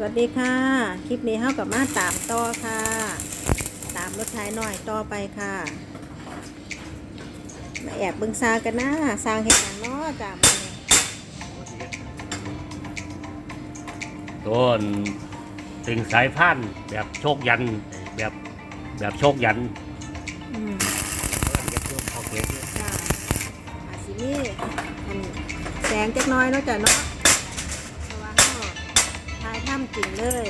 สวัสดีค่ะ คลิปนี้เฮากับมาตามต่อค่ะ ตามรถไถหน่อยต่อไปค่ะ มาแอบเบิ่งซางกันนะซางเห็ดหยังเนาะจ้ามื้อนี้ต้นตึงสายพันธุ์แบบโชคยันแบบแบบโชคยันอืมเก็บตัวเขาเก็บค่ะอาสิมีอันแสงจักหน้อยเนาะจ้ะเนาะายถ้ำจริงเลย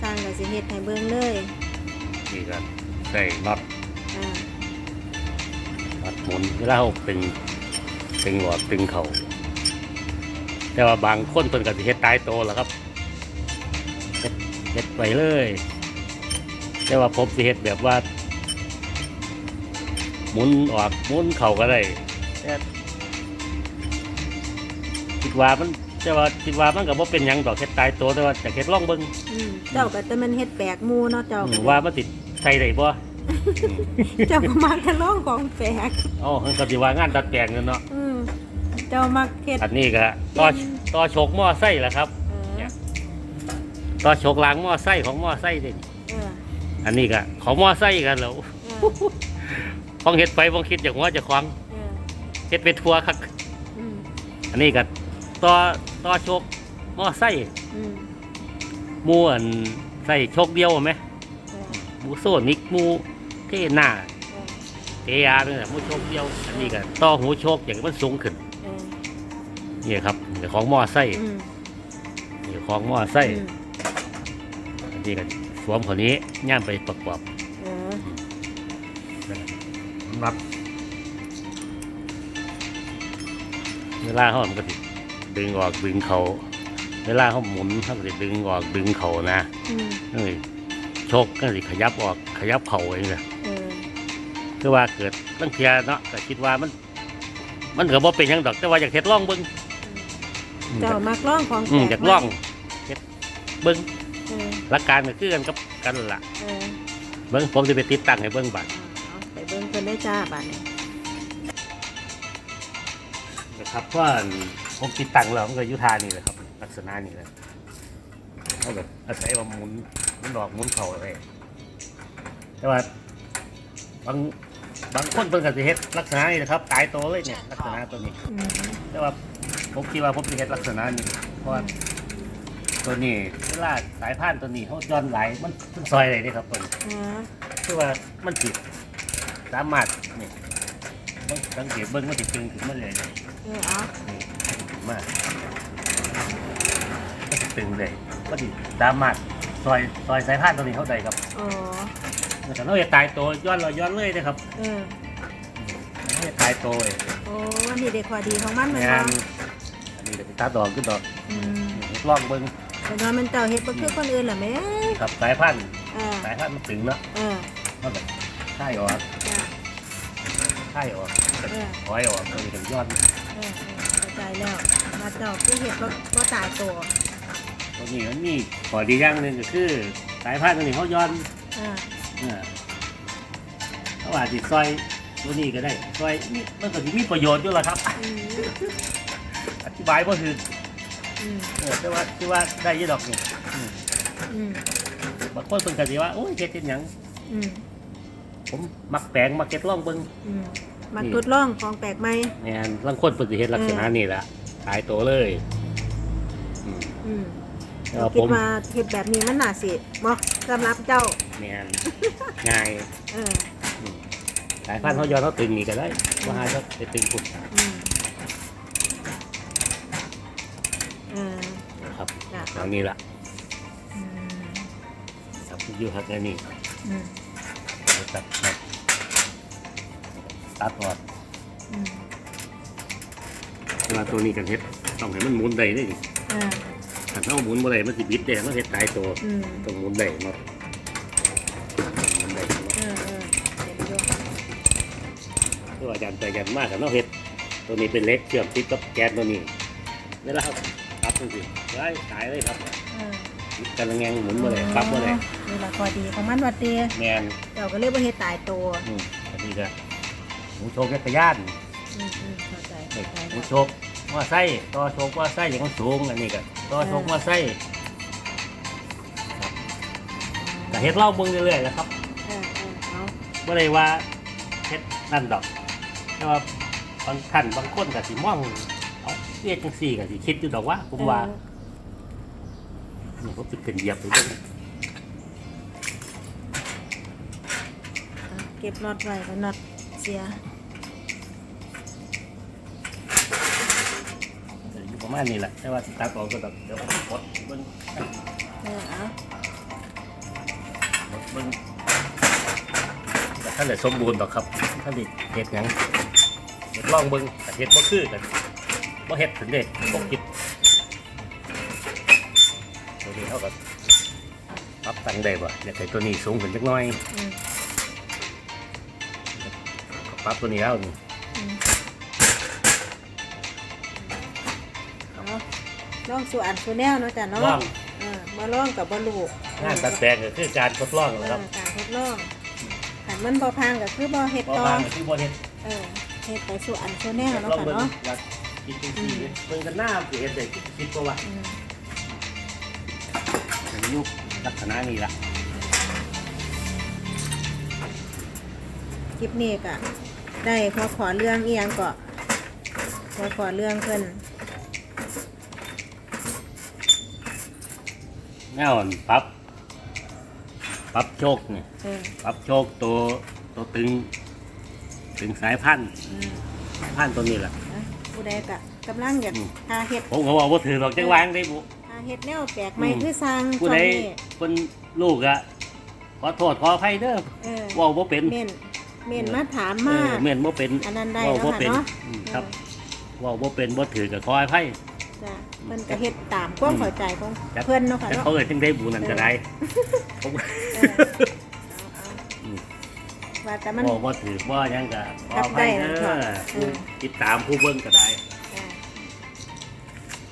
สร้างก็สิเฮ็ดให้เบิ่งเลยนี่ก็ใส่น็อตอ่าน็อตหมุนเวลาเขาตึงตึงหลอดตึงเขาแต่ว่าบางคนเพิ่นก็สิเฮ็ดตายโตแล้วครับเฮ็ดเฮ็ดไปเลย แต่ว่าผมสิเฮ็ดแบบว่า หมุนออกหมุนเข่าก็ได้แต่คิดว่ามัน แต่ว่าคิดว่ามันก็บ่เป็นหยังดอกเฮ็ดตายโตแต่ว่าจะเฮ็ดลองเบิ่งอืมเจ้าก็แต่มันเฮ็ดแปลกหมู่เนาะเจ้าอืก็มว่ามันติดใส่ได้บ่เจ้าก็มักทะลองของแปลกเอ๋อมันก็สิว่างานตัดแต่งนั่นเนาะอืมเจ้ามักเฮ็ดอันนี้ก็ต่อต่อโชกหม้อไส้แหละครับ เออเนี่ย ต่อโชกล้างหม้อไส้ของหม้อไส้เด่นเอออันนี้ก็ของหม้อไส้กันแล้วเออฟองเฮ็ดไปฟองคิดจากหัวจากควางเออเฮ็ดไปทัวคัก อืมอันนี้ก็ ต่อต่อโชกหม้อไส้อืมหมูอันไส้โชกเดียวไหมเออหมูโซนิกหมูเทหน้าเออเทียนี่แหละหมูโชกเดียวอันนี้ก็ต่อหูโชกอย่างมันสูงขึ้นเออนี่ครับนี่ของหม้อไส้อืมนี่ของหม้อไส้อืมอันนี้ก็สวมคนนี้ย่ามไปประกอบเออสำหรับ เวลาเขามันก็ติดึ งออกดึงเขาเวลาเขาหมุนเขาก็ติดึงออกดึงเขานะอืมเอ้ยโชคก็สิขยับออกขยับเข่าเองเลยเออคือว่าเกิดตั้งเทียเนาะก็คิดว่ามัน มันก็บ่เป็นหยังดอกแต่ว่าอยากเฮ็ดล่องเบิ้งอืมเจ้ามักลองของแปอืลมกอยากล่องเฮ็ดเบิ้งเออหลักการก็คือกันกับกันนั่นล่ะ เออเบิ้งผมจะไปติดตั้งให้เบิ้งบัดเอาไปเบิ่งเพิ่นได้จ้าบัดนี้นะครับเพราะว่า ผมติดตั้งแล้วมันก็อยุทานี่แหละครับ ลักษณะนี่แหละเขาแบบอาศัยว่าหมุนหมุนดอกหมุนเข่าอะไรแต่ว่าบางบางคนเพิ่นก็สิเฮ็ดลักษณะนี้นะครับตายโตเลยเนี่ยลักษณะตัวนี้ อืมแต่ว่าผมคิดว่าผมสิเฮ็ดลักษณะนี้เพราะว่าตัวนี้เวลาสายพานตัวนี้เขาย้อนไหลมันมันซอยอะไรนี่ครับตัวนี้อ่าคือว่ามันติดสามารถนี่มันสังเกตเบิ่งมันติดตึงขึ้นมาเลยนี่เออเอาถึง มากมันสิตึงเลยก็ติสามารถซอยซอยสายพานตัวนี้เข้าใจครับอ๋อแต่เราจะตายตัวย้อนเราย้อนเลยนะครับเออเราจะตายตัวเลยโอ้นี่เด็กข้อดีของมันแม่นงาบ่นอันนี้ก็ติดตาดอกขึ้นดอกอืมลองเบิ่งแต่ว่ามันเจ้าเฮ็ดบ่คือคนอื่นล่ะแม่ครับสายพันธุ์เออสายพันธุ์มันตึงเนาะเออมันแบบค่ายออกจ้าค่ายออกเออถอยออกตัวนี้ถึงย้อน เออเออเข้าใจแล้วมาเจ้าคือเห็ดบ่บ่ตายตัวตัวนี้มันมีข้อดีอย่างหนึ่งก็คือ สายพันธุ์ตัวนี้เขาย้อนเออเออเขาอาจจะซอยตัวนี้ก็ได้ซอยนี่มันก็จะมีประโยชน์อยู่ละครับ อืมอธิบายก็คืออืมเออแต่ว่าคือว่าได้ยี่ดอกนี่อืมอืมบางคนเพิ่นก็สิว่าโอ้ยเฮ็ดเป็นหยังอืมผมมักแปลงมักเก็ตล่องเบิ่งอืม มาทดลองของแปลกใหม่แม่นบางคนเพิ่นสิเฮ็ดลักษณะนี้ล่ะตายตัวเลยอืมอืมแต่ว่าคิผดมว่าเห็ดแบบนี้มันน่าสิเหมาะสำหรับเจ้า แม่นง่ายเอออืมสายพันธุ์เขาย้อนเขาตึงนี่ก็ได้ว่าหาจะไปตึงปุ่นอืมเออนะครับจ้ะทางนี้ละอืมครับอยู่หักในนี่อืมตัดตัด ตัดออกอืมเวลาตัวนี้กันเฮ็ดต้องให้มันหมุนได้นี่เออถ้าเราหมุนบ่ได้มันสิบิดได้มันเฮ็ดตายตัวอืมต้องหมุนได้เนาะหมุนได้เนาะเออเออเห็นอยู่คือว่าอาจารย์แต่ยันมากกับเนาะเฮ็ดตัวนี้เป็นเหล็กเชื่อมติดกับแก๊สตัวนี้เวลาเราปรับจังซี่ได้ตายเลยครับเออติดกันละแงงหมุนบ่ได้ปรับบ่ได้นี่แหละข้อดีของมันวัดเตียแม่นเจ้าก็เลยบ่เฮ็ดตายตัว อืมอันนี้ก็ หมูโชคจักรยานอืมอืมเข้าใจนี่เข้าใจหมูโชคว่าไส้ต่อโชคว่าไส้อย่างมันสูงอันนี้ก็ต่อโชคว่าไส้ก็เฮ็ดเล่าเบิ่งเรื่อยๆนะครับเออเออเอาบ่ได้ว่าเฮ็ดนั่นดอก แต่ว่าบางท่านบางคนก็สิมองเอาเรียกจังซี่ก็สิคิดอยู่ดอกว่าผมว่าเออนี่ผมสิขึ้นเหยียบไปเบิ่งเอาเก็บน็อตไว้ก็น็อต เสียอยู่ประมาณนี้แหละแต่ว่าสิตัดออกก็ดอกเดี๋ยวผมกดเบิ่งเออเอากดเบิ่งแต่ท่านได้สมบูรณ์ดอกครับท่านได้เฮ็ดหยังเฮ็ดลองเบิ่งแต่เฮ็ดบ่คือกันบ่เฮ็ดถึงเด้บ่คิดตัวนี้เท่ากับปรับตั้งได้บ่อยากให้ตัวนี้สูงขึ้นจักหน่อย อืม ปรับตัวนี้แล้วนี่อืมเอาลองสู่อันสู่แนวเนาะจ้ะเนาะลองเออมาลองกับบ่รู้งานตัดแต่งก็คือการทดลองเอนะอครับการทดลองขันมันบ่พังก็คือบ่เฮ็ดเพราะต่อว่าที่บ่เฮ็ดเออเฮ็ดไปสู่อันสู่แนวลเนาะองค่ะเบิ่งเนาะอยากคิดจริงๆเลยเบิ่งกันหน้าสิเฮ็ดได้คิดบ่ว่าอืมมันยุคลักษณะนี้ล่ะคลิปนี้ก็ ได้ขอขอเรื่องอีหยังก็ขอขอเรื่องเพิ่นแนวอันปรับปรับโชคนี่เออปรับโชคตัวตัวตึง ตึงสายพันธุ์อืมสายพันธุ์ตัวนี้แหละนะผู้ใดก็กำลังอยากอืมหาเฮ็ดผมก็ว่าบ่ถือดอกจังหวางได้บุ หาเฮ็ดแนวแปลกใหม่อืม คือสร้างผู้ช่วใดงนี้เพิ่นลูกอะขอโทษขออภัยเด้อเออเว้าบ่เป็น เม่น เม่นมาถามเอมาอแม่นบ่เป็นอันนั้นได้เว้าเนาะบ่ค่ะเป็นเนาะอืมครับเว้าบ่เป็นบ่ถือก็ขออภัย จ้ะเพิ่นก็เฮ็ดตามความเข้าใจของจักเพิ่นเนาะค่ะแต่เนาะเขาเอ่ยจังได้บุญนั่นก็ได้ผมเออเอาอืมๆว่าแต่มัน บ่บ่ถือบ่หยังก็ขอรับอได้ภัยนะเด้ครัอบเออ ติดตามผู้เบิ่งก็ได้อ่า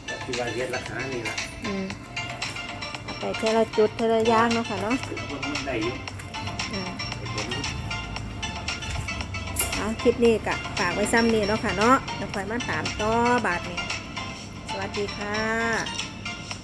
ก็คือว่าเฮ็ดลักษณะนี้ล่ะอืมเอาไปเทละจุดเทละอย่างเนาะค่ะเนาะถือว่ามันได้อยู่ เอาคลิปนี้ก็ฝากไว้ซ้ำนี้เนาะค่ะเนาะแล้วคอยมาตามต่อบาทนี้สวัสดีค่ะ